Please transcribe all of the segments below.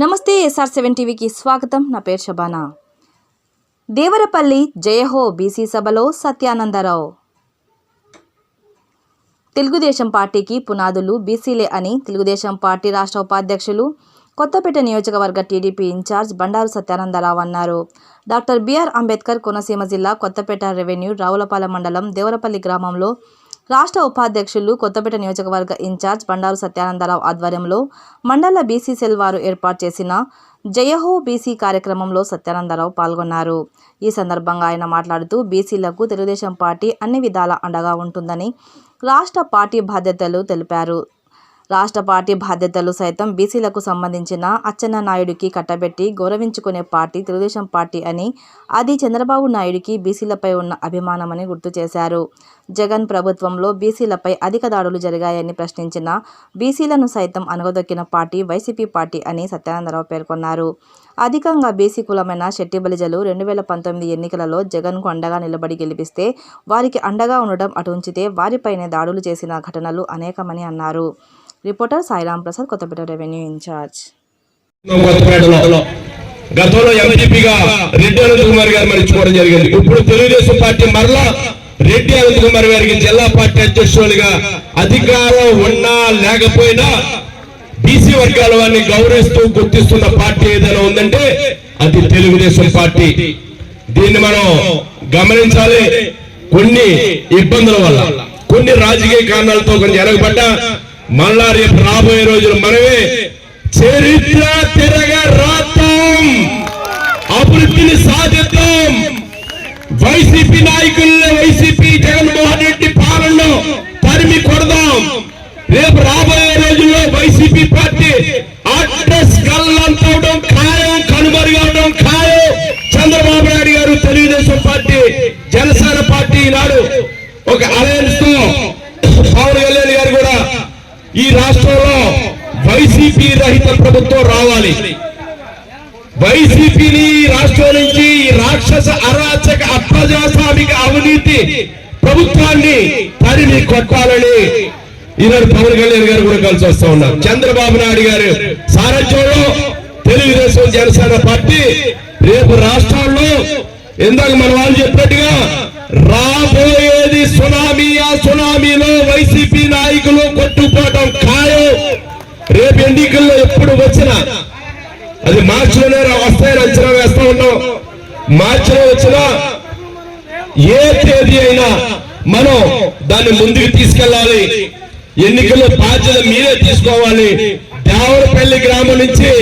నమస్తే SR seven టీవీకి స్వాగతం. నా పేరు శబానా. దేవరపల్లి జయహో బీసీ సభలో సత్యానందరావు. తెలుగుదేశం పార్టీకి పునాదులు బీసీలే అని తెలుగుదేశం పార్టీ రాష్ట్ర ఉపాధ్యక్షులు కొత్తపేట నియోజకవర్గ టీడీపీ ఇన్ఛార్జ్ బండారు సత్యానందరావు అన్నారు. డాక్టర్ బిఆర్ అంబేద్కర్ కోనసీమ జిల్లా కొత్తపేట రెవెన్యూ రావులపాలెం మండలం దేవరపల్లి గ్రామంలో రాష్ట్ర ఉపాధ్యక్షులు కొత్తపేట నియోజకవర్గ ఇన్ఛార్జ్ బండారు సత్యానందరావు ఆధ్వర్యంలో మండల బీసీ సెల్ వారు ఏర్పాటు చేసిన జయహో బీసీ కార్యక్రమంలో సత్యానందరావు పాల్గొన్నారు. ఈ సందర్భంగా ఆయన మాట్లాడుతూ బీసీలకు తెలుగుదేశం పార్టీ అన్ని విధాల అండగా ఉంటుందని రాష్ట్ర పార్టీ బాధ్యతలు తెలిపారు. రాష్ట్ర పార్టీ బాధ్యతలు సైతం బీసీలకు సంబంధించిన అచ్చెన్న నాయుడికి కట్టబెట్టి గౌరవించుకునే పార్టీ తెలుగుదేశం పార్టీ అని అది చంద్రబాబు నాయుడికి బీసీలపై ఉన్న అభిమానమని గుర్తు చేశారు. జగన్ ప్రభుత్వంలో బీసీలపై అధిక దాడులు జరిగాయని ప్రశ్నించిన బీసీలను సైతం అనగదొక్కిన పార్టీ వైసీపీ పార్టీ అని సత్యానందరావు పేర్కొన్నారు. అధికంగా బీసీ కులమైన శెట్టి బలిజలు రెండు వేల పంతొమ్మిది ఎన్నికలలో జగన్కు అండగా నిలబడి గెలిపిస్తే వారికి అండగా ఉండడం అటు ఉంచితే వారిపైనే దాడులు చేసిన ఘటనలు అనేకమని అన్నారు. Reporter Sairam Prasad Kothapeta revenue incharge గతంలో ఎంపీపీగా రెడ్డి అనంత కుమార్ గారు మరిచిపోవడం జరిగింది. ఇప్పుడు తెలుగుదేశం పార్టీ మరలా రెడ్డి అనంత కుమార్ గారికి జిల్లా పార్టీ అధ్యక్షులుగా అధికారం ఉన్నా లేకపోయినా బీసీ వర్గాల వారిని గౌరవిస్తూ గుర్తిస్తున్న పార్టీ ఏదైనా ఉందంటే అది తెలుగుదేశం పార్టీ. దీన్ని మనం గమనించాలి. కొన్ని ఇబ్బందుల వల్ల కొన్ని రాజకీయ కారణాలతో కొంచెం ఎరగబడ్డా మళ్ళా రేపు రాబోయే రోజులు మనమే చరిత్ర తిరగ రాతాం అభివృద్ధిని సాధిద్దాం. వైసీపీ నాయకులు ఈ రాష్ట్రంలో వైసీపీ రహిత ప్రభుత్వం రావాలి. వైసీపీని రాష్ట్రం నుంచి ఈ రాక్షస అరాచక అప్రజాస్వామిక అవినీతి ప్రభుత్వాన్ని తరిమి కొట్టాలని ఈనాడు పవన్ కళ్యాణ్ గారు కూడా కలిసి వస్తూ ఉన్నారు. చంద్రబాబు నాయుడు గారు సారథ్యంలో తెలుగుదేశం జనసేన పార్టీ రేపు రాష్ట్రాల్లో ఇందాక మన వాళ్ళు చెప్పినట్టుగా రాబో సునామీ ఆ సునామీలో వైసీపీ నాయకులు కొట్టుకోవడం ఖాయం. రేపు ఎన్నికల్లో ఎప్పుడు వచ్చినా అది మార్చిలోనే వస్తాయని అంచనా వేస్తా ఉన్నాం. మార్చిలో వచ్చినా ఏ తేదీ అయినా మనం దాన్ని ముందుకు తీసుకెళ్ళాలి. ఎన్నికల్లో బాధ్యత మీరే తీసుకోవాలి. దేవరపల్లి గ్రామం నుంచి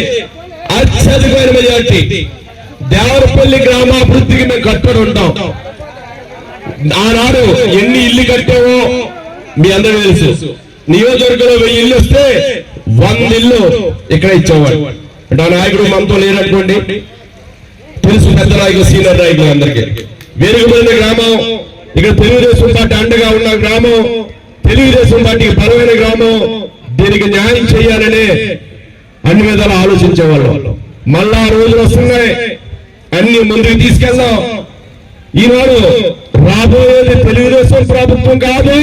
అత్యధికమైన మెజార్టీ దేవరపల్లి గ్రామాభివృద్ధికి మేము కట్టుబడి ఉంటాం. ఆనాడు ఎన్ని ఇల్లు కట్టామో మీ అందరూ తెలుసు. నియోజకవర్గంలో వెయ్యి ఇల్లు వస్తే వంద ఇల్లు ఇక్కడ ఇచ్చేవాడు అంటే ఆ నాయకుడు మనతో లేనటువంటి తెలుసు పెద్ద నాయకులు సీనియర్ నాయకులు అందరికీ. వేరుగుపడిన గ్రామం ఇక్కడ తెలుగుదేశం పార్టీ అండగా ఉన్న గ్రామం తెలుగుదేశం పార్టీకి బలమైన గ్రామం దీనికి న్యాయం చేయాలనే అన్ని విధాలు ఆలోచించేవాళ్ళు. మళ్ళా ఆ రోజులు వస్తున్నాయి. అన్ని ముందుకు తీసుకెళ్దాం. ఈనాడు రాబోయేది తెలుగుదేశం ప్రభుత్వం కాదు.